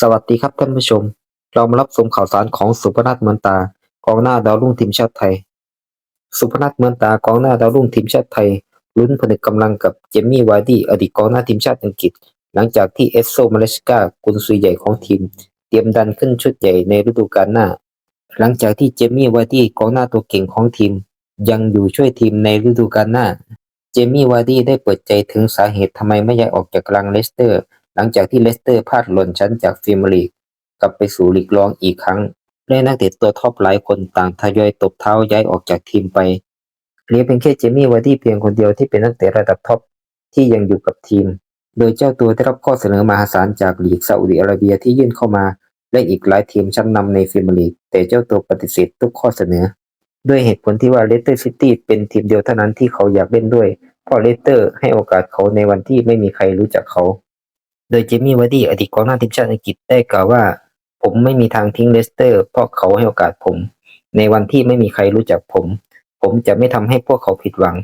สวัสดีครับท่านผู้ชม เรามารับชมข่าวสารของสุพนัทเหมือนตากองหน้าดาวรุ่งทีมชาติไทย สุพนัทเหมือนตากองหน้าดาวรุ่งทีมชาติไทยลุ้นผนึกกำลังกับเจมี่วาร์ดี้อดีตกองหน้าทีมชาติอังกฤษ หลังจากที่เอสโซมาเลสกากุนซือใหญ่ของทีม เตรียมดันขึ้นชุดใหญ่ในฤดูกาลหน้า หลังจากที่เจมี่วาร์ดี้กองหน้าตัวเก่งของทีม ยังอยู่ช่วยทีมในฤดูกาลหน้า เจมี่วาร์ดี้ได้เปิดใจถึงสาเหตุทำไมไม่ย้ายออกจากกลางเลสเตอร์ หลังจากที่เลสเตอร์พลาดหล่นชั้นจากพรีเมียร์ลีกกลับไปสู่ลีกรองอีกครั้งและนักเตะตัวท็อปหลายคนต่างทยอยตบเท้าย้ายออกจากทีมไปเหลือเพียงแค่เจมี่วาร์ดี้เพียงคนเดียวที่เป็นนักเตะระดับท็อปที่ยังอยู่กับทีม โดยเจ้าตัวได้รับข้อเสนอมหาศาลจากลีกซาอุดิอาระเบียที่ยื่นเข้ามาและอีกหลายทีมชั้นนำในพรีเมียร์ลีก แต่เจ้าตัวปฏิเสธทุกข้อเสนอ ด้วยเหตุผลที่ว่าเลสเตอร์ซิตี้เป็นทีมเดียวเท่านั้นที่เขาอยากเล่นด้วยเพราะเลสเตอร์ให้โอกาสเขาในวันที่ไม่มีใครรู้จักเขา โดยเจมี่วาร์ดี้อดีตกองหน้าทีมชาติอังกฤษได้กล่าวว่า ผมไม่มีทางทิ้งเลสเตอร์ เพราะเขาให้โอกาสผม ในวันที่ไม่มีใครรู้จักผม ผมจะไม่ทำให้พวกเขาผิดหวัง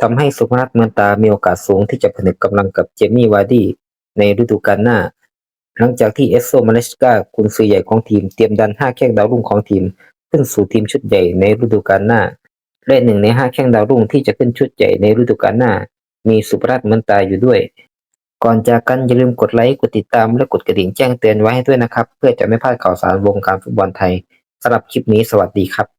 ทำให้สุพนัทเมืองตามีโอกาสสูงที่จะผนึกกำลังกับเจมี่วาร์ดี้ในฤดูกาลหน้า หลังจากที่เอสโซมาเลสกากุนซือใหญ่ของทีมเตรียมดันห้าแข้งดาวรุ่งของทีม ขึ้นสู่ทีมชุดใหญ่ในฤดูกาลหน้าและหนึ่งในห้าแข้งดาวรุ่งที่จะขึ้นชุดใหญ่ในฤดูกาลหน้า มีสุพนัทเมือนตาอยู่ด้วย ก่อนจากกันอย่าลืมกดไลค์ กดติดตาม และกดกระดิ่งแจ้งเตือนไว้ให้ด้วยนะครับ เพื่อจะไม่พลาดข่าวสารวงการฟุตบอลไทยสำหรับคลิปนี้สวัสดีครับ